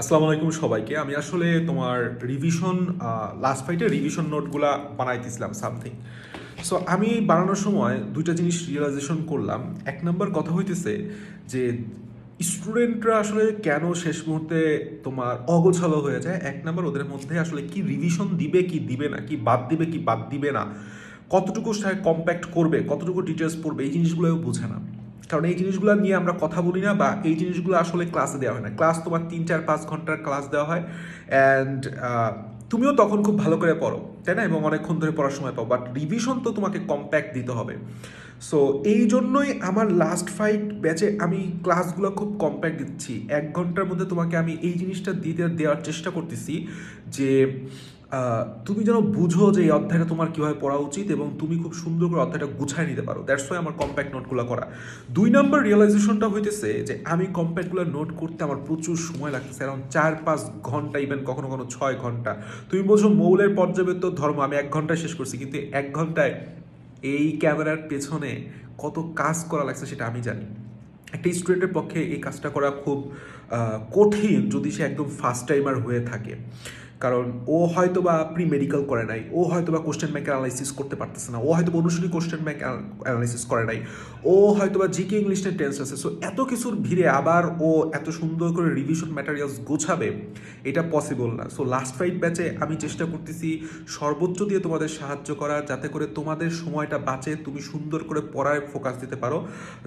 আসসালামু আলাইকুম সবাইকে। আমি আসলে তোমার রিভিশন লাস্ট ফাইটে রিভিশন নোটগুলা বানাইতেছিলাম সামথিং সো আমি বানানোর সময় দুইটা জিনিস রিয়েলাইজেশন করলাম। এক নম্বর কথা হইতেছে যে স্টুডেন্টরা আসলে কেন শেষ মুহূর্তে তোমার অগোছালো হয়ে যায়? এক নম্বর ওদের মধ্যে আসলে কি রিভিশন দিবে, কি দিবে না, কি বাদ দিবে, কি বাদ দিবে না? কতটুকু সে কম্প্যাক্ট করবে, কতটুকু ডিটেলস পড়বে, এই জিনিসগুলো বুঝে না। কারণ এই জিনিসগুলো নিয়ে আমরা কথা বলি না বা এই জিনিসগুলো আসলে ক্লাসে দেওয়া হয় না। ক্লাস তোমার তিন, চার, পাঁচ ঘণ্টার ক্লাস দেওয়া হয় অ্যান্ড তুমিও তখন খুব ভালো করে পড়ো, তাই না? এবং অনেকক্ষণ ধরে পড়ার সময় পাও বাট রিভিশন তো তোমাকে কম্প্যাক্ট দিতে হবে। সো এই জন্যই আমার লাস্ট ফাইট ব্যাচে আমি ক্লাসগুলো খুব কম্প্যাক্ট দিচ্ছি। এক ঘণ্টার মধ্যে তোমাকে আমি এই জিনিসটা দিতে, দেওয়ার চেষ্টা করতেছি যে তুমি যেন বুঝো যে এই অধ্যায়টা তোমার কীভাবে পড়া উচিত এবং তুমি খুব সুন্দর করে অধ্যায়টা গুছায় নিতে পারো। দ্যাটস ওয়াই আমার কম্প্যাক্ট নোটগুলো করা। দুই নম্বর রিয়েলাইজেশনটা হইতেছে যে আমি কম্প্যাক্টগুলো নোট করতে আমার প্রচুর সময় লাগতেছে অ্যারাউন্ড চার পাঁচ ঘণ্টা ইভেন কখনো কখনো ছয় ঘণ্টা। তুমি বলছো মৌলের পর্যবেত্ত ধর্ম, আমি এক ঘন্টায় শেষ করছি, কিন্তু এক ঘন্টায় এই ক্যামেরার পেছনে কত কাজ করা লাগছে সেটা আমি জানি। একটা স্টুডেন্টের পক্ষে এই কাজটা করা খুব কঠিন যদি সে একদম ফার্স্ট টাইমার হয়ে থাকে। কারণ ও হয়তো বা প্রি মেডিকেল করে নাই, ও হয়তো বা কোশ্চেন ব্যাংক অ্যানালাইসিস করতে পারতেছে না, ও হয়তো অনুশীলনী কোশ্চেন ব্যাংক অ্যানালাইসিস করে নাই, ও হয়তো বা জিকে ইংলিশের টেন্স আছে সো এত কিছুর ভিড়ে আবার ও এত সুন্দর করে রিভিশন ম্যাটেরিয়ালস গোছাবে, এটা পসিবল না সো লাস্ট ফাইট ব্যাচে আমি চেষ্টা করতেছি সর্বোচ্চ দিয়ে তোমাদের সাহায্য করা, যাতে করে তোমাদের সময়টা বাঁচে, তুমি সুন্দর করে পড়ায় ফোকাস দিতে পারো,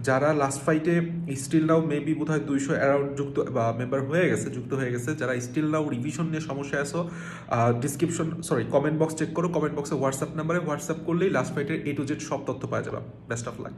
যারা লাস্ট ফাইটে স্টিল নাও মেবি বোধ হয় দুইশো অ্যারাউন্ড যুক্ত, বা মেম্বার হয়ে গেছে, যুক্ত হয়ে গেছে, যারা স্টিল নাও রিভিশন নিয়ে সমস্যায় আছো description sorry comment box check করো কমেন্ট বক্সে হোয়াটসঅ্যাপ নাম্বারে হোয়াটসঅ্যাপ করলেই লাস্ট ফাইটের এ টু জেড সব তথ্য পাওয়া যাবে। Best of luck